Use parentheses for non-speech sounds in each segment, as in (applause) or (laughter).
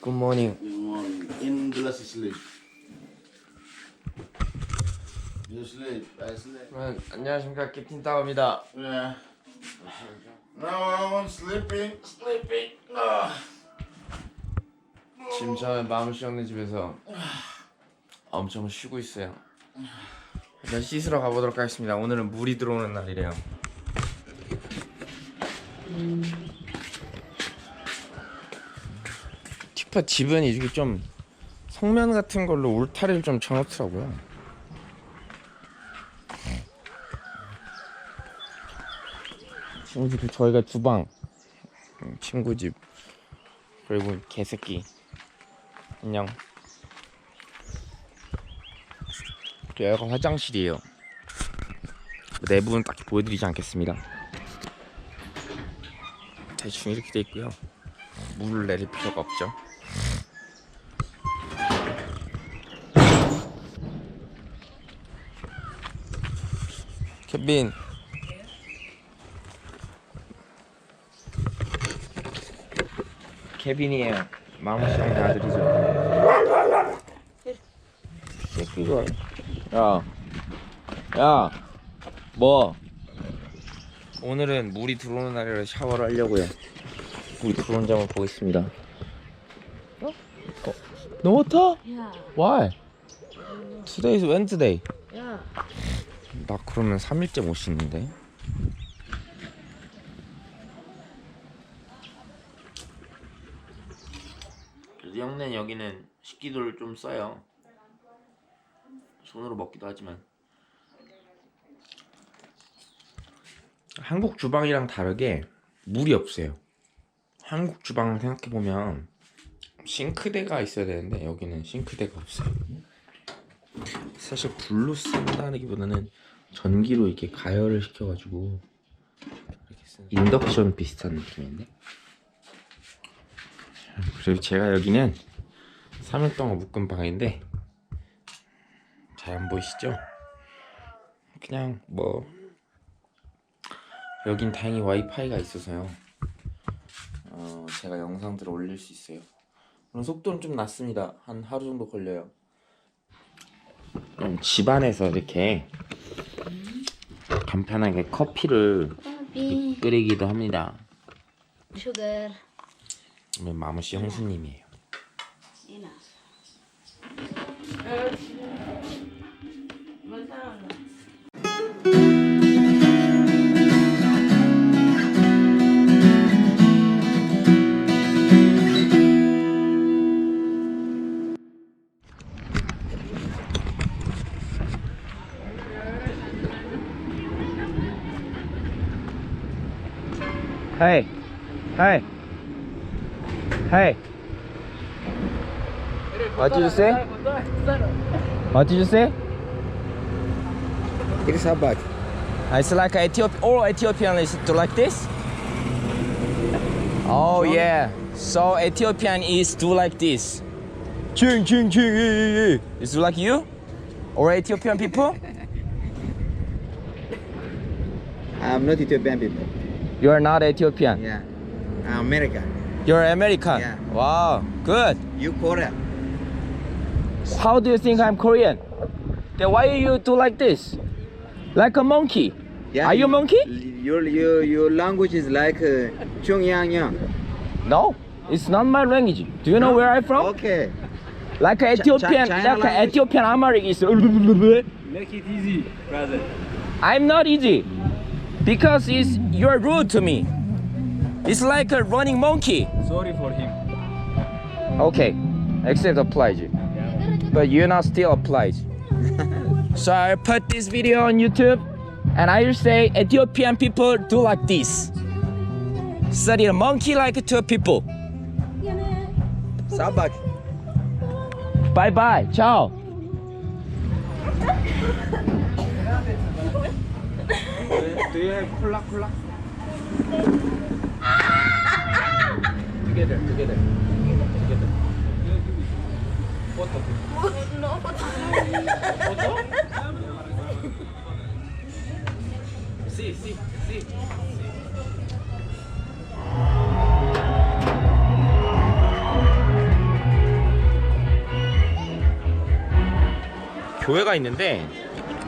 Good morning. Good morning. Endless sleep. You sleep, I sleep. 네, 안녕하십니까 캡틴 따오입니다. Yeah. Now I'm sleeping, sleeping. Ah. 지금 저는 마무씨 형네 집에서 엄청 쉬고 있어요. 일단 씻으러 가보도록 하겠습니다. 오늘은 물이 들어오는 날이래요. 티파 집은 이게 좀 성면 같은 걸로 울타리를 좀 쳐놓더라고요. 친구 집 저희가 주방, 음, 친구 집 그리고 개새끼 안녕. 또 여기가 화장실이에요. 내부는 딱히 보여드리지 않겠습니다. 대충 이렇게 돼 있고요. 물을 내릴 필요가 없죠. 빈. 케빈이에요. 마무씨 형의 아들이죠. 새끼가. 야. 야. 뭐? 오늘은 물이 들어오는 날이라 샤워를 하려고요. 물이 들어오는 점을 보겠습니다. 어? 어? No water? Yeah, Why? Today is Wednesday. yeah. 나 그러면 3일째 못 씻는데. 형네 여기는 식기도를 좀 써요. 손으로 먹기도 하지만. 한국 주방이랑 다르게 물이 없어요. 한국 주방 생각해 보면 싱크대가 있어야 되는데 여기는 싱크대가 없어요. 사실 불로 쓴다기보다는 전기로 이렇게 가열을 시켜가지고 인덕션 비슷한 느낌인데. 그리고 제가 여기는 3일 동안 묵은 방인데 잘 안 보이시죠? 그냥 뭐 여긴 다행히 와이파이가 있어서요. 어, 제가 영상들을 올릴 수 있어요. 그럼 속도는 좀 낮습니다. 한 하루 정도 걸려요. 음, 집안에서 이렇게 간편하게 커피를 Coffee, 끓이기도 합니다. 그러면 마무씨 형수님이에요. Hey, hey, hey. What did you say? What did you say? It is habak. It's like Ethiopian. All Ethiopian is do like this. Oh yeah. So Ethiopian is do like this. Ching ching ching. eh. Like you, or Ethiopian people. (laughs) I'm not Ethiopian people. You are not Ethiopian. Yeah. I'm American. You're American. Yeah. Wow. Good. You Korea. How do you think I'm Korean? Then why you do like this? Like a monkey. Yeah. Are you a monkey? Your your your language is like uh, Pyongyang. No. It's not my language. Do you know where I'm from? Okay. Like a Ethiopian, China like a? Ethiopian Amharic is. Make it easy, brother. I'm not easy because it's you're rude to me. It's like a running monkey. Sorry for him. Okay, except oblige. But you're not still oblige. (laughs) so I put this video on YouTube, and I will say Ethiopian people do like this. Study a monkey like two people. Sabak. Bye bye. Ciao. (laughs) Do you have cola cola? Together, together. Together. Photo. No, photo. Photo? See, see, see. 교회가 있는데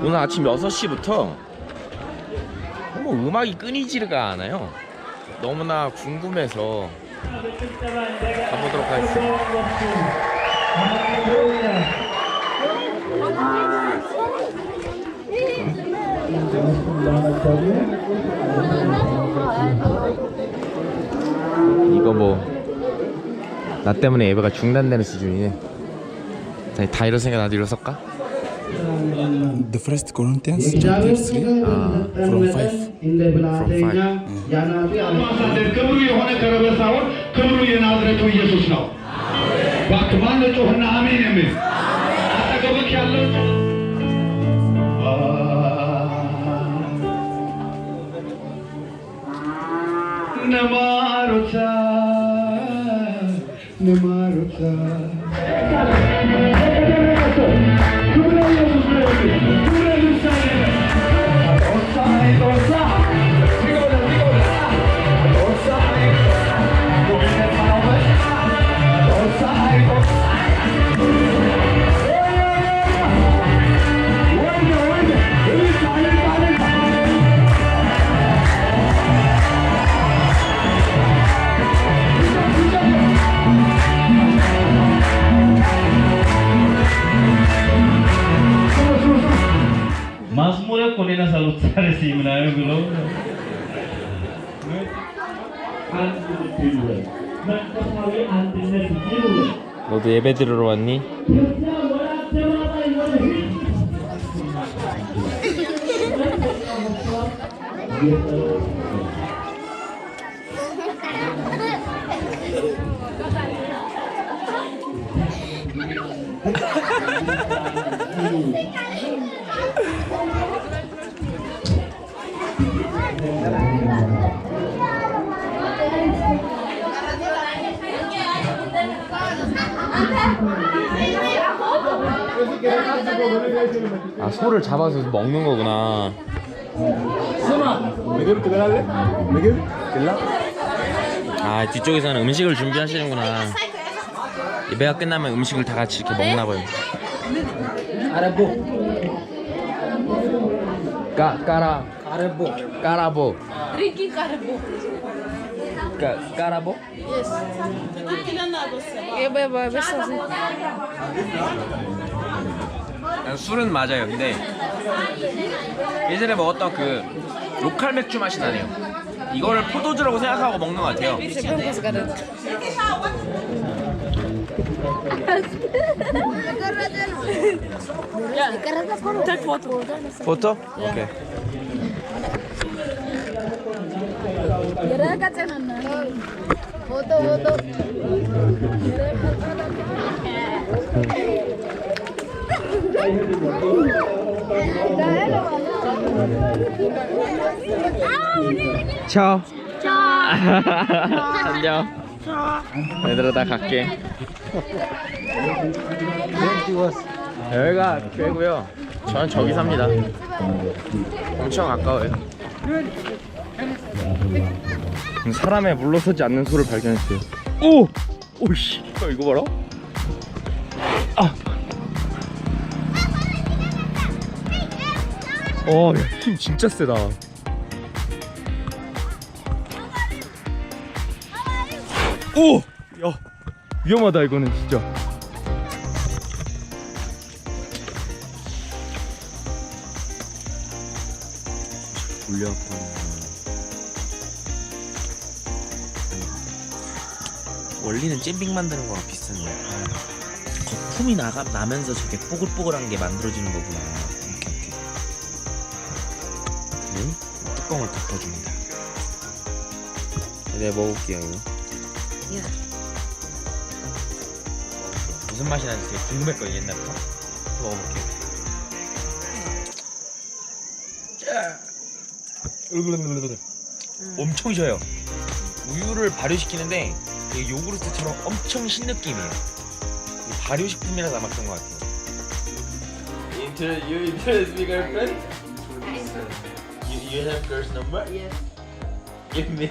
오늘 아침 6시부터 뭐 음악이 끊이지가 않아요. 너무나 궁금해서 가보도록 하겠습니다. 이거 뭐 나 때문에 예배가 중단되는 수준이네. 자, 다 일어서니까 나도 일어설까? The first Corinthians chapter 3 아, from 5 from five. ማሳደር ክብሩ የሆነ ከረበ ሳይሆን ክብሩ የናዝሬቱ ኢየሱስ ነው። እባክህ ማነው ጮህና አሜን የሚል አጠገብህ ያለው ነማሮታ ነማሮታ Gracias. 잘했습니다. 안 들려. 걸로. 너도 예배 들으러 왔니? (laughs) 아 소를 잡아서 먹는 거구나. 아 뒤쪽에서는 음식을 준비하시는구나. 예배가 끝나면 음식을 다 같이 이렇게 먹나 봐요. 까 까라 까라보 까라보 Ricky Carbo. 까 까라보 Yes. Iba iba basta. 술은 맞아요. 근데 예전에 먹었던 그 로컬 맥주 맛이 나네요. 이거를 포도주라고 생각하고 먹는 것 같아요. 포토? 오케이. Foto, foto. 쳐. 안녕. 얘들아 나 갈게. 여기가 교회고요. 저는 저기 삽니다. 엄청 가까워요. 사람의 물러서지 않는 소를 발견했어요. 오! 오씨, 형 이거 봐라. 아. 어, 야, 힘 진짜 세다. 오! 야, 위험하다 이거는 진짜. 돌려보는 원리는 잼빙 만드는 거랑 비슷한 거야. 거품이 나가 나면서 저게 뽀글뽀글한 게 만들어지는 거구나. 오케이 오케이. 그럼 뚜껑을 덮어줍니다. 네 먹어볼게요 이거. 무슨 맛이 나는지 되게 궁금했거든요 옛날부터. 먹어볼게요. 짜. 엄청 셔요. 우유를 발효시키는데 요구르트처럼 엄청 신 느낌이에요. 발효식품이라 남았던 것 같아요. Inter you interest me girlfriend? You, you have girl's number? Yes. Give me.